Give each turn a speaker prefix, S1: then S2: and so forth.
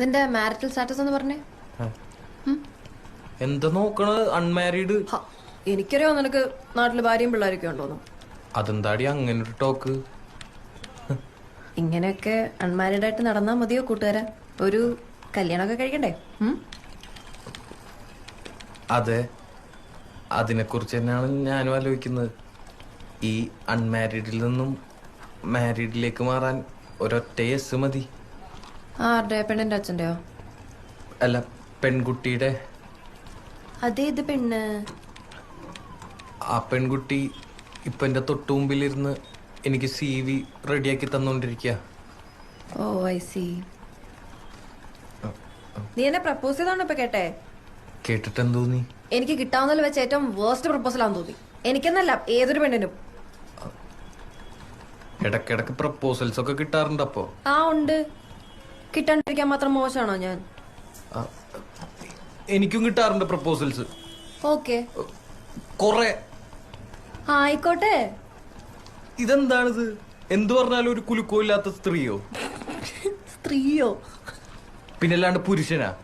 S1: നിന്റെ marital status എന്ന് പറഞ്ഞേ.
S2: എന്താ നോക്കണത് അൺമാരീഡ്
S1: എനിക്കറിയോ നിനക്ക് നാട്ടിൽ ഭാര്യയും പിള്ളേരൊക്കെ ഉണ്ടോന്നു
S2: അതെന്താടി അങ്ങനെ ഒരു ടോക്ക്
S1: ഇങ്ങനെയൊക്കെ അൺമാരീഡ് ആയിട്ട് നടന്നാ മതിയോ കൂട്ടുകാരെ? ഒരു കല്യാണമൊക്കെ കഴിക്കണ്ടേ?
S2: അതെ. അതിനെ അതിനെക്കുറിച്ച് തന്നെയാണ് ഞാനും ആലോചിക്കുന്നത്. ഈ അൺമാരീഡിൽ നിന്നും മാരീഡിലേക്ക് മാറാൻ ഒരൊറ്റ യെസ് മതി.
S1: ആരുടെ? പെണ്ണിന്റെ അച്ഛന്റെയോ?
S2: അല്ല പെൺകുട്ടിയുടെ.
S1: അതേ ഇത് പെണ്ണ്.
S2: ആ പെൺകുട്ടി ഇപ്പൊ എന്റെ തൊട്ടു മുമ്പിലിരുന്ന് എനിക്ക് സി വി റെഡിയാക്കി തന്നോണ്ടിരിക്കുക
S1: ഓ ഐ സി നീ എന്നെ പ്രപ്പോസ് ചെയ്താണോ ഇപ്പൊ കേട്ടെ?
S2: കേട്ടിട്ട് തോന്നി
S1: എനിക്ക് കിട്ടാവുന്നതിൽ വെച്ച് ഏറ്റവും വേർസ്റ്റ് പ്രപ്പോസലാന്ന് തോന്നി. എനിക്കെന്നല്ല ഏതൊരു പെണ്ണിനും.
S2: ഇടക്കിടക്ക് പ്രപ്പോസൽസ് ഒക്കെ കിട്ടാറുണ്ട് അപ്പോ
S1: ആ ഉണ്ട്. കിട്ടാണ്ടിരിക്കാൻ മാത്രം മോശമാണോ ഞാൻ?
S2: എനിക്കും കിട്ടാറുണ്ട് പ്രപ്പോസൽസ്.
S1: ഓക്കെ.
S2: കൊറേ.
S1: ആയിക്കോട്ടെ.
S2: ഇതെന്താണിത്? എന്തു പറഞ്ഞാലും ഒരു കുലുക്കോ ഇല്ലാത്ത സ്ത്രീയോ?
S1: സ്ത്രീയോ?
S2: പിന്നെ അല്ലാണ്ട് പുരുഷനാ.